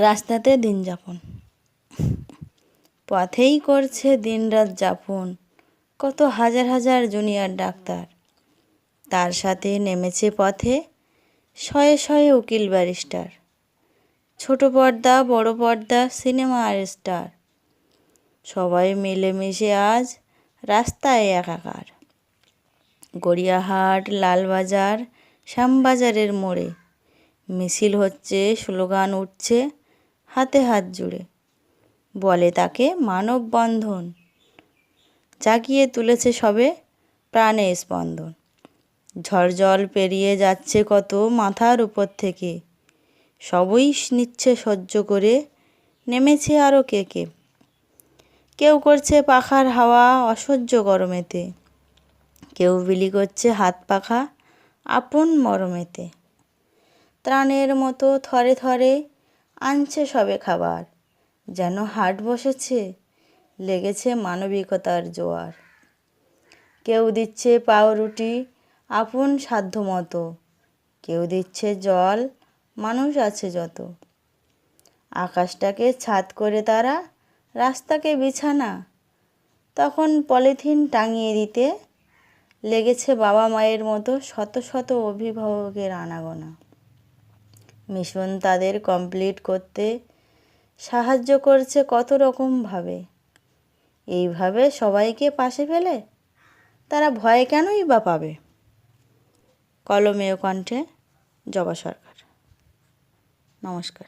রাস্তাতে দিন যাপন। পথেই করছে দিনরাত যাপন। কত হাজার হাজার জুনিয়র ডাক্তার। তার সাথে নেমেছে পথে শয়ে শয়ে উকিল ব্যারিস্টার। ছোট পর্দা, বড় পর্দা সিনেমা আর স্টার। সবাই মিলেমিশে আজ রাস্তায় একাকার। গড়িয়াহাট, লালবাজার, শ্যামবাজারের মোড়ে। মিছিল হচ্ছে, স্লোগান উঠছে হাতে হাত জুড়ে। বলে তাকে মানববন্ধন। জাগিয়ে তুলেছে সবে প্রাণে স্পন্দন। ঝড় জল পেরিয়ে যাচ্ছে কত মাথার উপর থেকে। সবই নিচ্ছে সহ্য করে নেমেছে আরও কে কে। কেউ করছে পাখার হাওয়া অসহ্য গরমেতে। কেউ বিলি করছে হাত পাখা আপন মরমেতে। ত্রাণের মতো থরে থরে আনছে সবে খাবার। যেন হাট বসেছে, লেগেছে মানবিকতার জোয়ার। কেউ দিচ্ছে পাউরুটি আপন সাধ্য মতো, কেউ দিচ্ছে জল, মানুষ আছে যত। আকাশটাকে ছাদ করে তারা, রাস্তাকে বিছানা। তখন পলিথিন টাঙিয়ে দিতে, লেগেছে বাবা মায়ের মতো শত শত অভিভাবকের আনাগোনা। মিশন তাদের কমপ্লিট করতে সাহায্য করছে কত রকমভাবে এইভাবে সবাইকে পাশে ফেলে তারা ভয় কেনই বা পাবে? কলমেয় কণ্ঠে জবা সরকার। নমস্কার।